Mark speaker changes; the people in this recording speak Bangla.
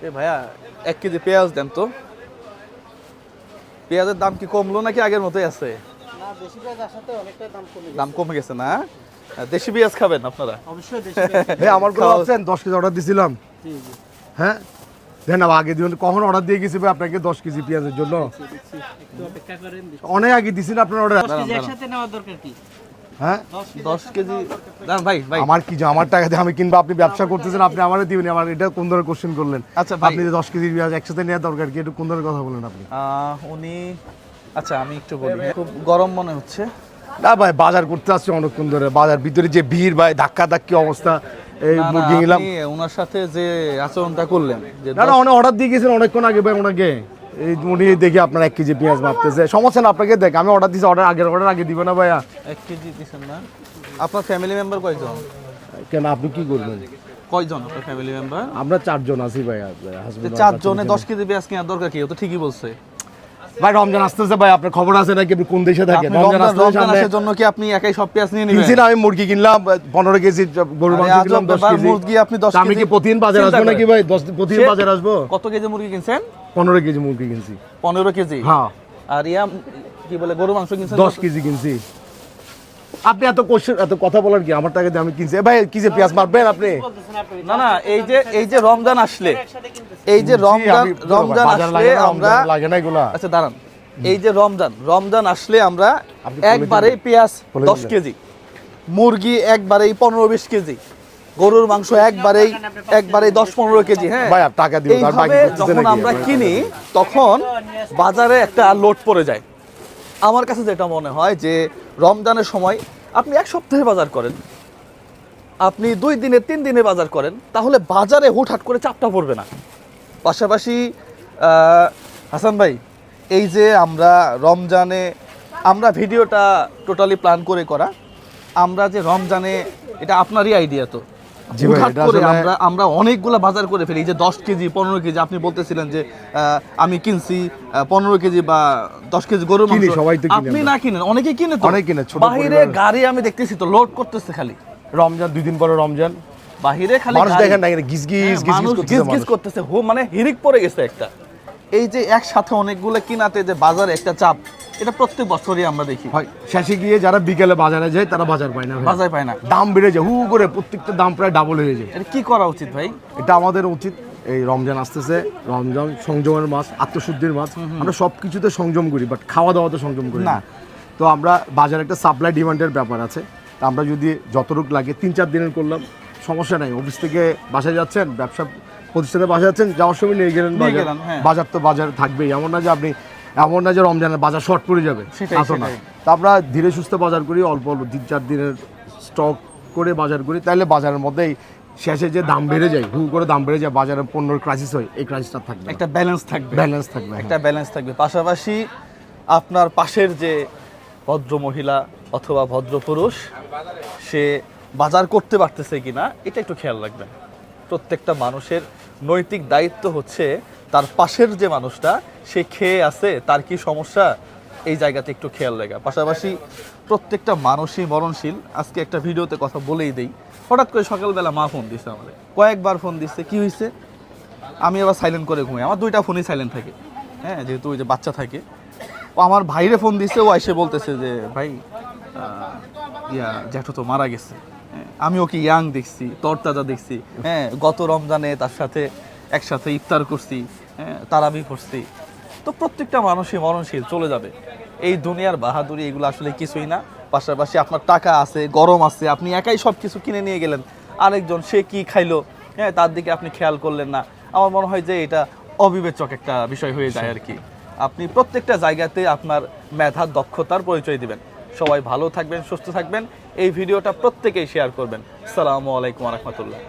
Speaker 1: এ ভাইয়া এক কেজি পেঁয়াজ দেন তো। পেঁয়াজের দাম কি কমলো নাকি আগের মতোই আছে?
Speaker 2: না বেশি পেঁয়াজ আসাতে অনেকটা দাম কমে গেছে।
Speaker 1: দাম কমে গেছে না? দেশি পেঁয়াজ খাবেন আপনারা?
Speaker 2: অবশ্যই
Speaker 3: হ্যাঁ আমার
Speaker 1: খাওয়া-
Speaker 3: দশ কেজি অর্ডার দিছিলাম। হ্যাঁ? দেন আগে দিবেন। কখন অর্ডার দিয়ে গেছি ভাই আপনাকে দশ কেজি পেঁয়াজের জন্য। অনেক আগে দিছি না আপনার অর্ডার
Speaker 2: একসাথে নেওয়ার দরকার কি?
Speaker 3: হ্যাঁ?
Speaker 2: দশ কেজি।
Speaker 1: ভাই ভাই।
Speaker 3: আমার কি যে আমার টাকা দিয়ে আমি কিনবো? আপনি ব্যবসা করতেছেন আপনি আমারে দিবেন। আমার এটা কোন ধরনের কোশ্চেন করলেন?
Speaker 1: আচ্ছা।
Speaker 3: আপনি যে দশ কেজি পেঁয়াজ একসাথে নেওয়ার দরকার কি? একটু কোন ধরনের কথা বলেন আপনি?
Speaker 1: উনি আচ্ছা আমি একটু বলি। খুব গরম মনে হচ্ছে।
Speaker 3: না ভাই বাজার করতে আসছি অনেকক্ষণ ধরে। বাজার ভিতরে যে ভিড় ভাই ধাক্কা ধাক্কি অবস্থা এই মুরগি নিলাম।
Speaker 1: ওনার সাথে যে আচরণটা করলেন
Speaker 3: না না অনেক অর্ডার দিয়ে গেছেন অনেকক্ষণ আগে ভাই ওনাকে। উনি দেখি আপনার এক কেজি পেঁয়াজ মাপতেছে সমস্যা না আপনাকে দেখ আমি অর্ডার দিছি অর্ডার আগের অর্ডার আগে দিব না ভাইয়া।
Speaker 1: এক কেজি দিচ্ছেন না? আপনার ফ্যামিলি মেম্বার কয়জন?
Speaker 3: কেন আপনি কি করবেন?
Speaker 1: কয়জন আপনার ফ্যামিলি মেম্বার
Speaker 3: আমরা চারজন আছি ভাইয়া
Speaker 1: চারজনে দশ কেজি পেঁয়াজ কেনার দরকার কি? ও তো ঠিকই বলছে।
Speaker 3: ভাই রমজান আসতেছে ভাই আপনার খবর আছে নাকি? আপনি কোন দেশে থাকেন? রমজান
Speaker 1: আসতে
Speaker 3: আসতেছে
Speaker 1: আসার জন্য কি আপনি একাই সব পেঁয়াজ নিয়ে নিবেন?
Speaker 3: না আমি মুরগি কিনলাম পনেরো কেজি গরুর মাংস কিনলাম দশ
Speaker 1: ব্যাপার,
Speaker 3: কেজি।
Speaker 1: মুরগি আপনি 10
Speaker 3: কেজি আমি কি প্রতিদিন বাজার আসব নাকি ভাই? দশ প্রতিদিন বাজার আসব?
Speaker 1: কত কেজি মুরগি কিনছেন?
Speaker 3: পনেরো কেজি মুরগি কিনছি।
Speaker 1: পনেরো কেজি?
Speaker 3: হ্যাঁ।
Speaker 1: আর ইয়া কি বলে গরু মাংস কিনছেন
Speaker 3: দশ কেজি কিনছি। আপনি এত কোশ্চেন এত কথা বলার কি? আমার টাকা দিয়ে আমি কিনছি। ভাই কি যে পেঁয়াজ মারবেন আপনি?
Speaker 1: না না এই যে এই যে রমজান আসলে এই যে রমজান রমজান আসলে আমরা
Speaker 3: লাগে না এগুলা।
Speaker 1: আচ্ছা দাঁড়ান। এই যে রমজান রমজান আসলে আমরা একবারেই পেঁয়াজ দশ। কেজি মুরগি একবারেই পনেরো বিশ কেজি গরুর মাংস একবারেই একবারেই দশ পনেরো কেজি হ্যাঁ
Speaker 3: ভাই, আর টাকা দিও, তার বাকি
Speaker 1: যখন আমরা কিনি তখন বাজারে একটা লোড পড়ে যায়। আমার কাছে যেটা মনে হয় যে রমজানের সময় আপনি এক সপ্তাহে বাজার করেন, আপনি দুই দিনে, তিন দিনে বাজার করেন, তাহলে বাজারে হুটহাট করে চাপটা পড়বে না। পাশাপাশি হাসান ভাই, এই যে আমরা রমজানে, আমরা ভিডিওটা টোটালি প্ল্যান করে করা, আমরা যে রমজানে, এটা আপনারই আইডিয়া তো। হুটহাট করে আমরা আমরা অনেকগুলো বাজার করে ফেলি। যে দশ কেজি পনেরো কেজি আপনি বলতেছিলেন যে আমি কিনছি পনেরো কেজি বা দশ কেজি গরু মাংস। আপনি না কিনেন অনেকে কিনে তো।
Speaker 3: অনেক কিনে,
Speaker 1: বাইরে গাড়ি আমি দেখতেছি তো লোড করতেছে খালি।
Speaker 3: রমজান দুই দিন পরে রমজান।
Speaker 1: বাহিরে খালি
Speaker 3: মানুষ দেখেন না গিজ গিজ গিজ গিজ করতেছে
Speaker 1: গিজ করতেছে। হো মানে হিরিক পড়ে গেছে একটা। এই যে একসাথে অনেকগুলো কিনাতে যে বাজারে একটা চাপ এটা প্রত্যেক বছরই আমরা দেখি।
Speaker 3: হয় শেষে গিয়ে যারা বিকেলে বাজারে যায় তারা বাজার পায় না
Speaker 1: বাজার পায় না।
Speaker 3: দাম বেড়ে যায় হু করে প্রত্যেকটা দাম প্রায় ডাবল হয়ে যায়।
Speaker 1: এটা কি করা উচিত ভাই?
Speaker 3: এটা আমাদের উচিত এই রমজান আসতেছে রমজান সংযমের মাস আত্মশুদ্ধির মাস। আমরা সব কিছুতে সংযম করি বাট খাওয়া দাওয়াতে সংযম করি
Speaker 1: না।
Speaker 3: না। তো আমরা বাজারে একটা সাপ্লাই ডিমান্ডের ব্যাপার আছে। তা আমরা যদি যতটুক লাগে তিন চার দিনের করলাম সমস্যা নাই। অফিস থেকে বাসায় যাচ্ছেন ব্যবসা প্রতিষ্ঠানে বাসায় যাচ্ছেন যাওয়ার সময় নিয়ে গেলেন বাজার।
Speaker 1: হ্যাঁ।
Speaker 3: বাজার তো বাজার থাকবেই এমন না যে আপনি এমন না যে রমজানের বাজার শর্ট পড়ে যাবে তো না। তা আমরা ধীরে সুস্থ বাজার করি অল্প অল্প তিন চার দিনের স্টক করে বাজার করি তাহলে বাজারের মধ্যেই শেষে যে দাম বেড়ে যায় হু করে দাম বেড়ে যায় বাজারে পণ্যের ক্রাইসিস হয় এই ক্রাইসিসটা থাকবে
Speaker 1: একটা ব্যালেন্স থাকবে।
Speaker 3: ব্যালেন্স থাকবে।
Speaker 1: একটা ব্যালেন্স থাকবে। পাশাপাশি আপনার পাশের যে ভদ্র মহিলা অথবা ভদ্র পুরুষ সে বাজার করতে পারতেছে কিনা এটা একটু খেয়াল রাখবেন। প্রত্যেকটা মানুষের নৈতিক দায়িত্ব হচ্ছে তার পাশের যে মানুষটা, সে খেয়ে আছে, তার কি সমস্যা? এই জায়গাতে একটু খেয়াল রাখা। পাশাপাশি প্রত্যেকটা মানুষই মরণশীল। আজকে একটা ভিডিওতে কথা বলেই দেই। হঠাৎ করে সকালবেলা মা ফোন দিছে আমাদের কয়েকবার ফোন দিচ্ছে কি হয়েছে আমি আবার সাইলেন্ট করে ঘুমাই। আমার দুইটা ফোনই সাইলেন্ট থাকে। হ্যাঁ যেহেতু ওই যে বাচ্চা থাকে। ও আমার ভাইরে ফোন দিছে, ও এসে বলতেছে যে, ভাই ইয়া, জ্যাঠু তো মারা গেছে। আমি ওকে ইয়াং দেখছি, তরতাজা দেখছি। হ্যাঁ গত রমজানে তার সাথে একসাথে ইফতার করছি হ্যাঁ তারাবি করছি। তো প্রত্যেকটা মানুষই মরণশীল চলে যাবে। এই দুনিয়ার বাহাদুরি এগুলো আসলে কিছুই না। পাশাপাশি আপনার টাকা আছে, গরম আছে, আপনি একাই সব কিছু কিনে নিয়ে গেলেন। আরেকজন, সে কি খাইলো? হ্যাঁ তার দিকে আপনি খেয়াল করলেন না। আমার মনে হয় যে এটা অবিবেচক একটা বিষয় হয়ে যায় আর কি। আপনি প্রত্যেকটা জায়গাতে আপনার মেধা দক্ষতার পরিচয় দিবেন। সবাই ভালো থাকবেন সুস্থ থাকবেন। এই ভিডিওটা প্রত্যেকেই শেয়ার করবেন। সালামু আলাইকুম রহমতুল্লাহ।